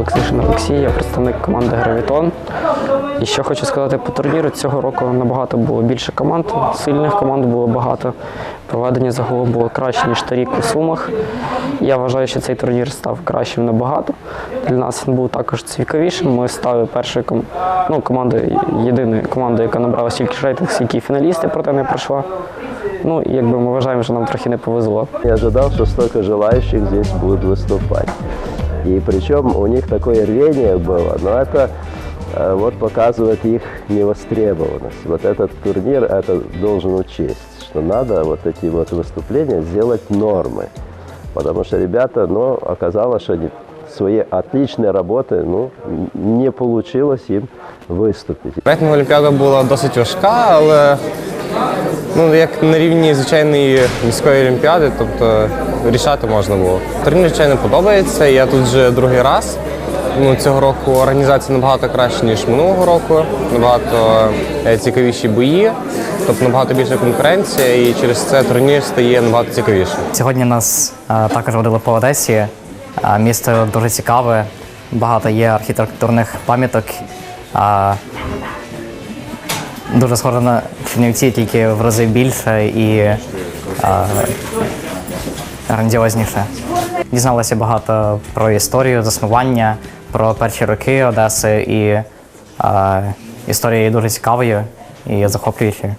Олексишин Олексій, я представник команди Гравітон. І що хочу сказати по турніру, цього року набагато було більше команд, сильних команд було багато. Проведення загалом було краще, ніж торік у Сумах. Я вважаю, що цей турнір став кращим набагато. Для нас він був також цікавішим. Ми стали першою ком... ну, командою, єдиною командою, яка набрала стільки рейтинг, скільки фіналісти проти не пройшла. Ну, якби ми вважаємо, що нам трохи не повезло. Не ожидал, что столько желающих здесь будут выступать. И причем у них такое рвение было, но это э, вот показывает их невостребованность. Вот этот турнир это должен учесть, что надо вот эти вот выступления сделать нормой. Потому что ребята, ну, оказалось, что они свои отличные работы, ну, не получилось им выступить. Рейтинг Олімпіада була досить важка, але ну, як на рівні звичайної міської олімпіади, тобто рішати можна було. Турнір, звичайно, подобається. Я тут вже другий раз. Ну, цього року організація набагато краще, ніж минулого року, набагато е, цікавіші бої, тобто набагато більша конкуренція, і через це турнір стає набагато цікавішим. Сьогодні нас е, також водили по Одесі. Е, Місто дуже цікаве, багато є архітектурних пам'яток. Дуже схоже на фінівці, тільки в рази більше і а, грандіозніше. Дізналася багато про історію заснування, про перші роки Одеси, і а, історія є дуже цікавою і захоплюючою.